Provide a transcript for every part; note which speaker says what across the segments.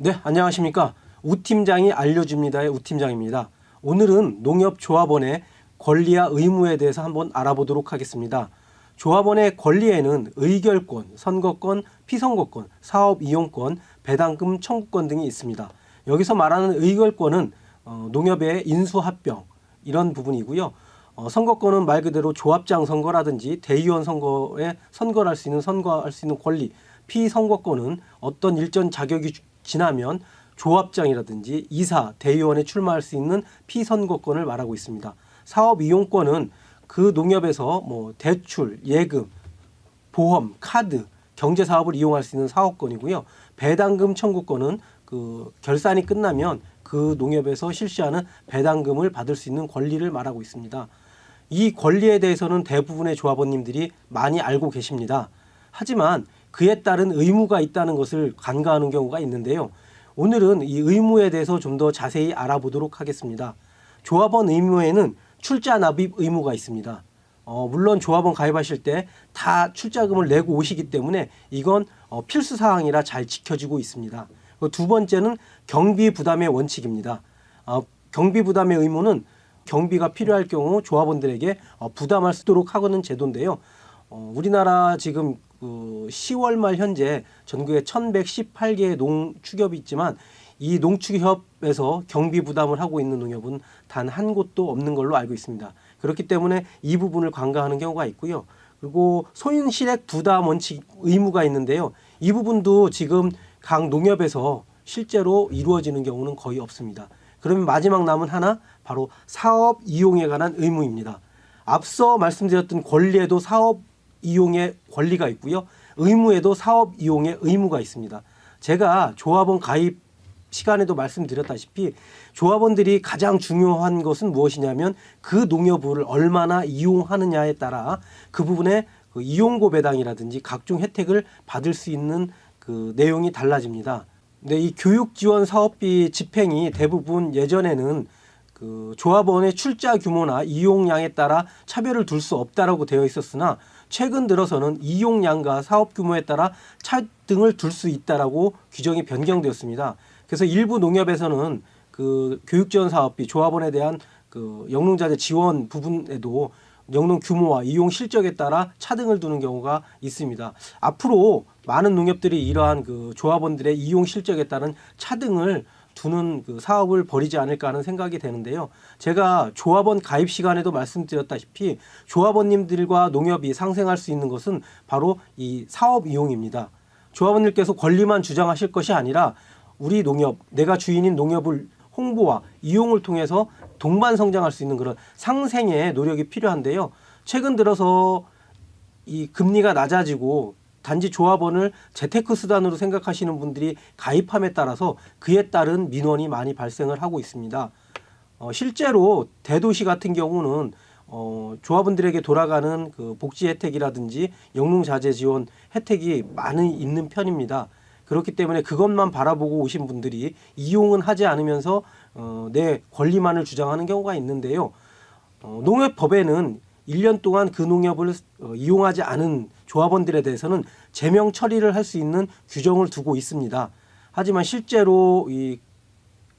Speaker 1: 네, 안녕하십니까. 우 팀장이 알려줍니다의 우 팀장입니다. 오늘은 농협조합원의 권리와 의무에 대해서 한번 알아보도록 하겠습니다. 조합원의 권리에는 의결권, 선거권, 피선거권, 사업 이용권, 배당금 청구권 등이 있습니다. 여기서 말하는 의결권은 어, 농협의 인수합병 이런 부분이고요. 어, 선거권은 말 그대로 조합장 선거라든지 대의원 선거에 선거를 할수 있는 선거할 수 있는 권리. 피선거권은 어떤 일정 자격이 주- 지나면 조합장이라든지 이사, 대의원에 출마할 수 있는 피선거권을 말하고 있습니다. 사업 이용권은 그 농협에서 뭐 대출, 예금, 보험, 카드, 경제 사업을 이용할 수 있는 사업권이고요. 배당금 청구권은 그 결산이 끝나면 그 농협에서 실시하는 배당금을 받을 수 있는 권리를 말하고 있습니다. 이 권리에 대해서는 대부분의 조합원님들이 많이 알고 계십니다. 하지만 그에 따른 의무가 있다는 것을 간과하는 경우가 있는데요. 오늘은 이 의무에 대해서 좀 더 자세히 알아보도록 하겠습니다. 조합원 의무에는 출자 납입 의무가 있습니다. 어, 물론 조합원 가입하실 때 다 출자금을 내고 오시기 때문에 이건 어, 필수 사항이라 잘 지켜지고 있습니다. 그두 번째는 경비 부담의 원칙입니다. 어, 경비 부담의 의무는 경비가 필요할 경우 조합원들에게 어, 부담할 수 있도록 하고는 제도인데요. 어, 우리나라 지금 그 10월 말 현재 전국에 1,118개의 농축협이 있지만 이 농축협에서 경비 부담을 하고 있는 농협은 단 한 곳도 없는 걸로 알고 있습니다. 그렇기 때문에 이 부분을 관가하는 경우가 있고요. 그리고 소인실액 부담 원칙 의무가 있는데요. 이 부분도 지금 각 농협에서 실제로 이루어지는 경우는 거의 없습니다. 그러면 마지막 남은 하나 바로 사업 이용에 관한 의무입니다. 앞서 말씀드렸던 권리에도 사업 이용의 권리가 있고요. 의무에도 사업 이용의 의무가 있습니다. 제가 조합원 가입 시간에도 말씀드렸다시피 조합원들이 가장 중요한 것은 무엇이냐면 그 농협을 얼마나 이용하느냐에 따라 그 부분에 그 이용고 배당이라든지 각종 혜택을 받을 수 있는 그 내용이 달라집니다. 근데 이 교육 지원 사업비 집행이 대부분 예전에는 그 조합원의 출자 규모나 이용량에 따라 차별을 둘 수 없다라고 되어 있었으나 최근 들어서는 이용량과 사업 규모에 따라 차등을 둘 수 있다라고 규정이 변경되었습니다. 그래서 일부 농협에서는 그 교육 지원 사업비 조합원에 대한 그 영농자재 지원 부분에도 영농 규모와 이용 실적에 따라 차등을 두는 경우가 있습니다. 앞으로 많은 농협들이 이러한 그 조합원들의 이용 실적에 따른 차등을 두는 그 사업을 벌이지 않을까 하는 생각이 되는데요. 제가 조합원 가입 시간에도 말씀드렸다시피 조합원님들과 농협이 상생할 수 있는 것은 바로 이 사업 이용입니다. 조합원들께서 권리만 주장하실 것이 아니라 우리 농협, 내가 주인인 농협을 홍보와 이용을 통해서 동반 성장할 수 있는 그런 상생의 노력이 필요한데요. 최근 들어서 이 금리가 낮아지고 단지 조합원을 재테크 수단으로 생각하시는 분들이 가입함에 따라서 그에 따른 민원이 많이 발생을 하고 있습니다. 어, 실제로 대도시 같은 경우는 어, 조합원들에게 돌아가는 그 복지 혜택이라든지 영농자재 지원 혜택이 많이 있는 편입니다. 그렇기 때문에 그것만 바라보고 오신 분들이 이용은 하지 않으면서 어, 내 권리만을 주장하는 경우가 있는데요. 어, 농협법에는 1년 동안 그 농협을 어, 이용하지 않은 조합원들에 대해서는 제명 처리를 할 수 있는 규정을 두고 있습니다. 하지만 실제로 이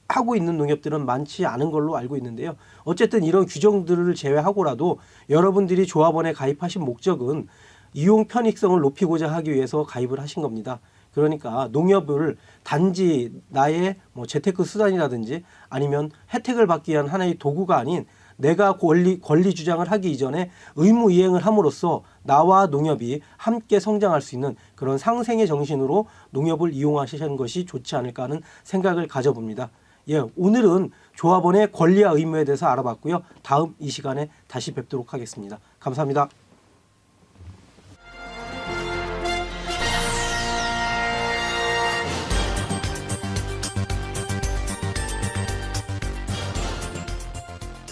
Speaker 1: 하고 있는 농협들은 많지 않은 걸로 알고 있는데요. 어쨌든 이런 규정들을 제외하고라도 여러분들이 조합원에 가입하신 목적은 이용 편익성을 높이고자 하기 위해서 가입을 하신 겁니다. 그러니까 농협을 단지 나의 뭐 재테크 수단이라든지 아니면 혜택을 받기 위한 하나의 도구가 아닌 내가 권리 권리 주장을 하기 이전에 의무 이행을 함으로써 나와 농협이 함께 성장할 수 있는 그런 상생의 정신으로 농협을 이용하시는 것이 좋지 않을까 하는 생각을 가져봅니다. 예, 오늘은 조합원의 권리와 의무에 대해서 알아봤고요. 다음 이 시간에 다시 뵙도록 하겠습니다. 감사합니다.